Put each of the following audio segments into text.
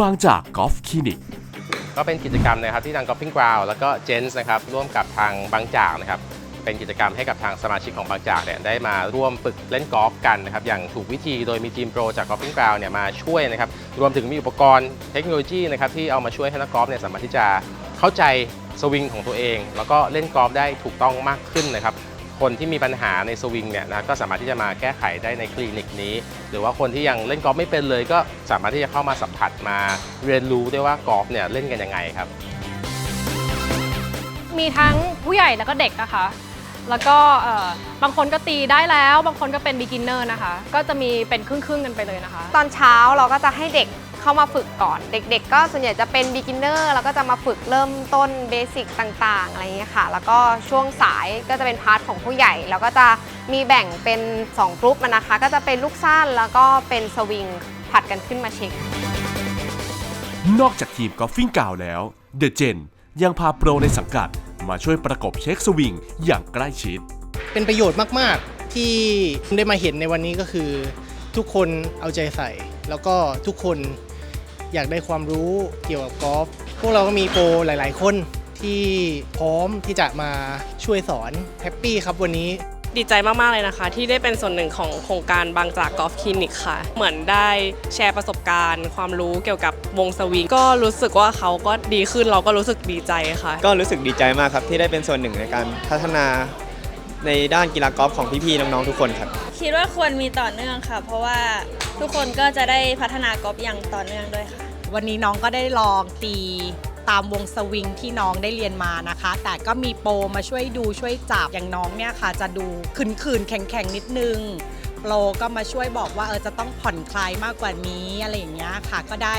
บางจากกอล์ฟคลินิก ก็เป็นกิจกรรมนะครับที่ทาง Golfing Ground แล้วก็เจนส์นะครับร่วมกับทางบางจากนะครับเป็นกิจกรรมให้กับทางสมาชิกของบางจากเนี่ยได้มาร่วมฝึกเล่นกอล์ฟกันนะครับอย่างถูกวิธีโดยมีทีมโปรจาก Golfing Ground เนี่ยมาช่วยนะครับรวมถึงมีอุปกรณ์เทคโนโลยีนะครับที่เอามาช่วยให้นักกอล์ฟเนี่ยสามารถที่จะเข้าใจสวิงของตัวเอง แล้วก็เล่นกอล์ฟได้ถูกต้องมากขึ้นนะครับ คนที่มีปัญหาในสวิงเนี่ยนะก็สามารถที่จะมาแก้ไขได้ในคลินิกนี้ หรือว่าคนที่ยังเล่นกอล์ฟไม่เป็นเลยก็สามารถที่จะเข้ามาสัมผัสมาเรียนรู้ด้วยว่ากอล์ฟเนี่ยเล่นกันยังไงครับ มีทั้งผู้ใหญ่แล้วก็เด็กนะคะแล้วก็เอ่อบางคนก็ตีได้แล้ว บางคนก็เป็น beginner นะคะ ก็จะมีเป็นครึ่งๆกันไปเลยนะคะ ตอนเช้าเราก็จะให้เด็ก เข้ามาฝึกก่อน เด็กๆ ก็ส่วนใหญ่จะเป็น beginner แล้วก็จะมาฝึกเริ่มต้นเบสิกต่างๆ อะไรอย่างเงี้ยค่ะ แล้วก็ช่วงสายก็จะเป็นพาร์ทของผู้ใหญ่ แล้วก็จะมีแบ่งเป็น 2กรุ๊ปอะนะคะ ก็จะเป็นลูกสั้นแล้วก็เป็นสวิงผัดกันขึ้นมาเช็ค นอกจากทีมกอล์ฟฟิ้งกาวแล้วเดอะเจนยังพาโปรในสังกัดมาช่วยประกบเช็คสวิงอย่างใกล้ชิด เป็นประโยชน์มาก ๆ ที่ได้มาเห็นในวันนี้ก็คือ ทุกคนเอาใจใส่ แล้วก็ทุกคน อยากได้ความรู้เกี่ยวกับกอล์ฟพวกเราก็มีโปรหลาย ๆ คนที่พร้อมที่จะมาช่วยสอนแฮปปี้ครับวันนี้ดีใจมาก ๆ เลยนะคะ ที่ได้เป็นส่วนหนึ่งของโครงการบางจากกอล์ฟคลินิกค่ะ เหมือนได้แชร์ประสบการณ์ ความรู้เกี่ยวกับวงสวิงก็รู้สึกว่าเขาก็ดีขึ้นเราก็รู้สึกดีใจค่ะ ก็รู้สึกดีใจมากครับที่ได้เป็นส่วนหนึ่งในการพัฒนาในด้านกีฬากอล์ฟของพี่ๆน้องๆทุกคนครับ คิดว่าควรมีต่อเนื่องค่ะ เพราะว่า ทุกคนก็จะได้พัฒนากอล์ฟอย่างต่อเนื่องด้วยค่ะ วันนี้น้องก็ได้ลองตีตามวงสวิงที่น้องได้เรียนมานะคะ แต่ก็มีโปรมาช่วยดูช่วยจับอย่างน้องเนี่ยค่ะ จะดูขืนๆแข็งๆนิดนึงโปรก็มาช่วยบอกว่าเออจะต้องผ่อนคลายมากกว่านี้อะไรอย่างเงี้ยค่ะก็ได้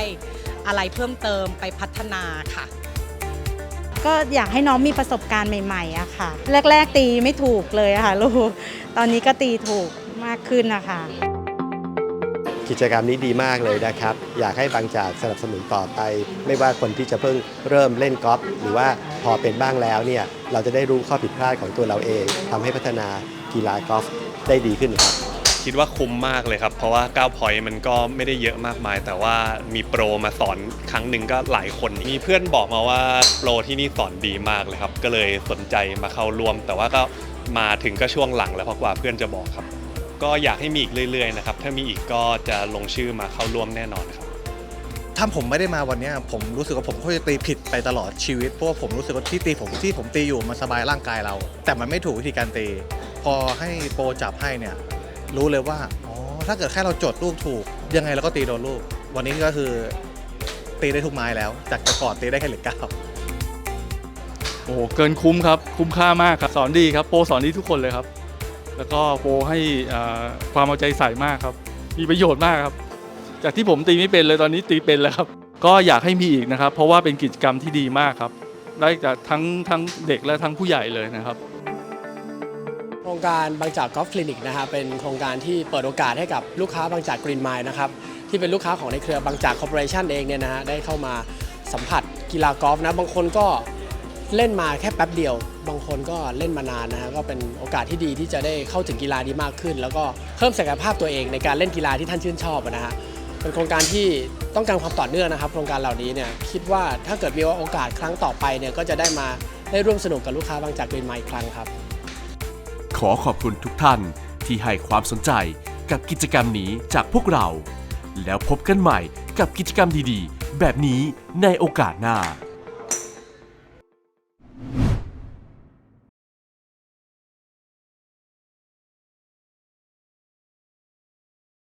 อะไรเพิ่มเติมไปพัฒนาค่ะ ก็อยากให้น้องมีประสบการณ์ใหม่ๆอะค่ะ แรก ๆ ตีไม่ถูกเลยอะค่ะลูกตอนนี้ก็ตีถูกมากขึ้นนะคะ กิจกรรมนี้ดีมากเลยนะครับ อยากให้บางจากสนับสนุนต่อไป ไม่ว่าคนที่จะเพิ่งเริ่มเล่นกอล์ฟหรือว่าพอเป็นบ้างแล้วเนี่ยเราจะได้รู้ข้อผิดพลาดของตัวเราเองทำให้พัฒนากีฬากอล์ฟได้ดีขึ้นครับคิดว่าคุ้มมากเลยครับ เพราะว่า9 point มันก็ไม่ได้เยอะมากมาย แต่ว่ามีโปรมาสอนครั้งหนึ่งก็หลายคน มีเพื่อนบอกมาว่าโปรที่นี่สอนดีมากเลยครับ ก็เลยสนใจมาเข้าร่วม แต่ว่าก็มาถึงก็ช่วงหลังแล้วเพราะกว่าเพื่อนจะบอกครับ ก็อยากให้มีอีกเรื่อยๆนะครับ ถ้ามีอีกก็จะลงชื่อมาเข้าร่วมแน่นอนครับ ถ้าผมไม่ได้มาวันเนี้ยผมรู้สึกว่าผมก็จะตีผิดไปตลอดชีวิตเพราะว่าผมรู้สึกว่าที่ตีผมที่ผมตีอยู่มันสบายร่างกายเรา แต่มันไม่ถูกวิธีการตี พอให้โปรจับให้เนี่ยรู้เลยว่าอ๋อถ้าเกิดแค่เราจดลูกถูก ยังไงเราก็ตีโดนลูก วันนี้ก็คือตีได้ทุกไม้แล้ว จากแต่ก่อนตีได้แค่เหล็กเก้าโอ้โหเกินคุ้มครับ คุ้มค่ามากครับ สอนดีครับ โปรสอนดีทุกคนเลยครับ แล้วก็โปให้ความเอาใจใส่มากครับ มีประโยชน์มากครับ จากที่ผมตีไม่เป็นเลยตอนนี้ตีเป็นแล้วครับ ก็อยากให้มีอีกนะครับ เพราะว่าเป็นกิจกรรมที่ดีมากครับ ได้จากทั้งทั้งเด็กและทั้งผู้ใหญ่เลยนะครับโครงการบางจากกอล์ฟคลินิกนะครับเป็นโครงการที่เปิดโอกาสให้กับลูกค้าบางจากกรีนไมล์นะครับที่เป็นลูกค้าของในเครือบางจากคอร์ปอเรชันเองเนี่ยนะฮะได้เข้ามาสัมผัสกีฬากอล์ฟนะบางคนก็เล่นมาแค่แป๊บเดียว บางคนก็เล่นมานานนะฮะก็เป็นโอกาสที่ดีที่จะได้เข้าถึงกีฬานี้มากขึ้น แล้วก็เพิ่มศักยภาพตัวเองในการเล่นกีฬาที่ท่านชื่นชอบนะฮะเป็นโครงการที่ต้องการความต่อเนื่องนะครับโครงการเหล่านี้เนี่ยคิดว่าถ้าเกิดมีโอกาสครั้งต่อไปเนี่ยก็จะได้มาได้ร่วมสนุกกับลูกค้าบางจากกรีนมล์อีกครั้งครับ ขอขอบคุณทุกท่านที่ให้ความสนใจกับกิจกรรมนี้จากพวกเรา แล้วพบกันใหม่กับกิจกรรมดีๆ แบบนี้ในโอกาสหน้า